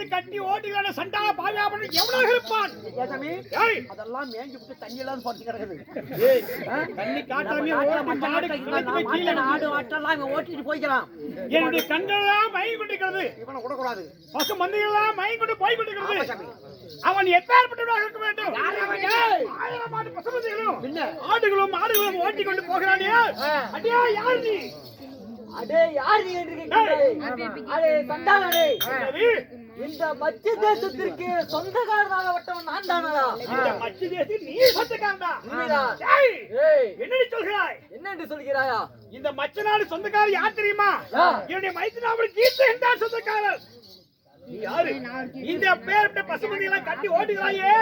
இருந்து கட்டி ஓட்டுகிறான சண்டால பாவியாபன் எவ்வளவு இருப்பான்? அதெல்லாம் மேய்ஞ்சு விட்டு தண்ணி எல்லாம் பறிச்சு கிடக்குது தண்ணி காட்டாமே ஓட்டு ஆடு ஆட்டெல்லாம் இவன் ஓட்டிட்டு போய்க்கிறான். என்னுடைய கண்களெல்லாம் மயங்கி கொண்டிருக்கிறது இவனை விடக்கூடாது. பசு மந்தையெல்லாம் மயங்கி கொண்டு போய் கொண்டிருக்கிறது அவன் எப்பேற்பட்டவனாக இருக்க வேண்டும். ஆயிரம் ஆண்டு பசு மந்தைகளும் ஆடுகளும் மாடுகளும் ஓட்டி கொண்டு போகிறானே அடியா யார் நீ? அடே யார் நீ என்று கேட்கிறாய்? அடே சண்டாளனே சரி, இந்த மத்திய தேசத்திற்கு சொந்தக்காரனாக வட்டவன் நான் தானடா? இந்த மச்சி தேசி நீ ஏய். என்னடி சொல்கிறாய்? என்ன என்று சொல்கிறாயா? இந்த மச்ச நாடு சொந்தக்காரர் யார் தெரியுமா? என்னுடைய மைத்தினாவில் கீர்த்தி என்றார் சொந்தக்காரர். யாரு? இந்த பேர் பசுமதி எல்லாம் கட்டி ஓட்டுகிறாயே.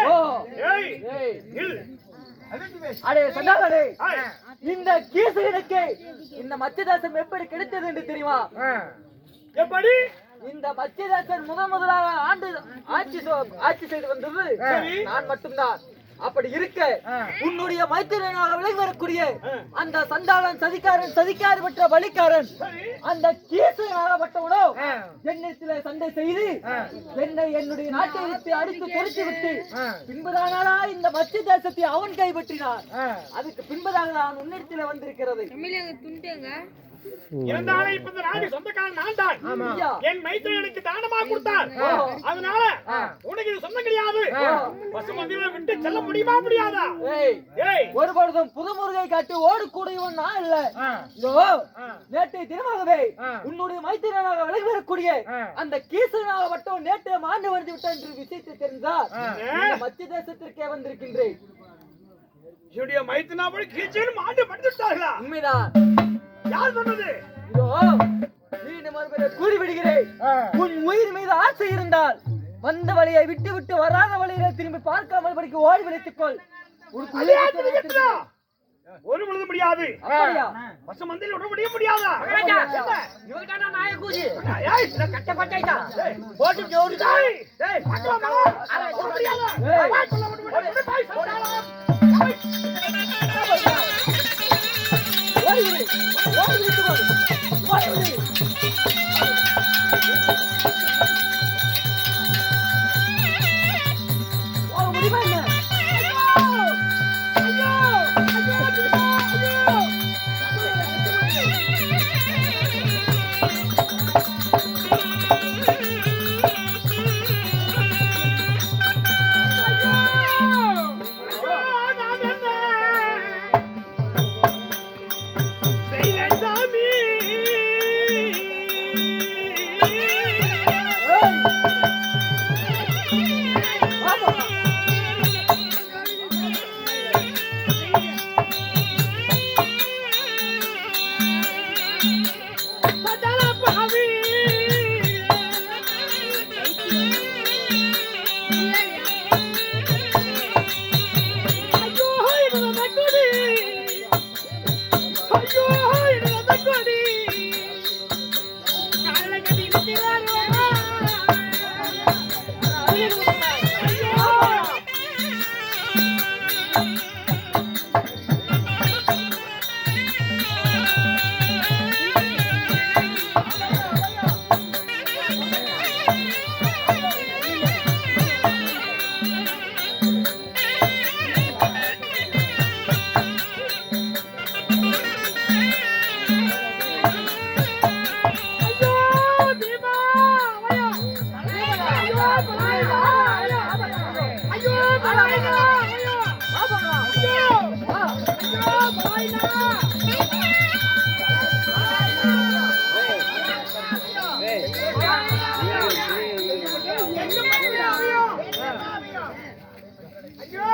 அடே ஏய், இந்த கீசகனுக்கு இந்த மத்திய தேசம் எப்படி கிடைத்தது என்று தெரியுமா? எப்படி? இந்த மத்திய தேசம் முதன் முதலாக ஆண்டு ஆட்சி ஆட்சி செய்து வந்தது. நான் மட்டும்தான். அப்படி இருக்க உன்னுடைய மைத்திரனாக விலகி வரக்கூடிய அந்த சண்டாளன் சதிகாரன் சதிகாரி பெற்ற வழிக்காரன் அந்த கீசனாகப்பட்டவனோ என்னிடத்திலே சண்டை செய்து என்னை என்னுடைய நாட்டை விட்டு அடித்து துரத்தி விட்டு பின்புதானா இந்த மத்திய தேசத்தை அவன் கைப்பற்றினான் அதுக்கு பின்பதாக நான் உன்னிடத்திலே வந்திருக்கிறது. இருந்தாலும் இப்ப இந்த நாடு சொந்தக்காரன் நான் தான். என் மைத்திரி எனக்கு தானமா கொடுத்தார். அதனால உனக்கு இது சொந்தம் கிடையாது. விட்டு செல்ல முடியுமா முடியாதா? ஏய். ஏய். ஒரு பொழுதும் புது முருகை காட்டி ஓடக்கூடியவன் நான் இல்ல. இதோ நேற்றைய தினமாகவே உன்னுடைய மைத்திரனாக விலகி வரக்கூடிய அந்த கீசனாக மட்டும் நேற்று மாண்டு வந்து விட்டான் என்று விஷயத்தை தெரிந்தால் இந்த மத்திய தேசத்திற்கே வந்திருக்கின்றேன். என்னுடைய மைத்தினா போய் கீச்சேன்னு மாண்டு படுத்துட்டார்களா உண்மைதான். யார் சொன்னது? இதோ மீண்டும் ஒருவரை கூறிவிடுகிறேன். உன் உயிர் மீது ஆசை இருந்தால் வந்த வழியை விட்டு விட்டு வராத வழியில திரும்பி பார்க்காமல் படிக்க ஓடி விளைத்துக் கொள் உனக்கு உயிர் அழியா திருகின்றா. ஒரு பொழுது முடியாது? பசு மந்தியில் விட முடிய முடியாதா? இவருக்கான நாய இதை கட்ட பட்டாயிட்டா. போட்டு ஜோடிதா. ஏய், பார்க்கலாமா? ஒரு முடியாதா? ஓட ஐயோ. ஐயோ. ஐயோ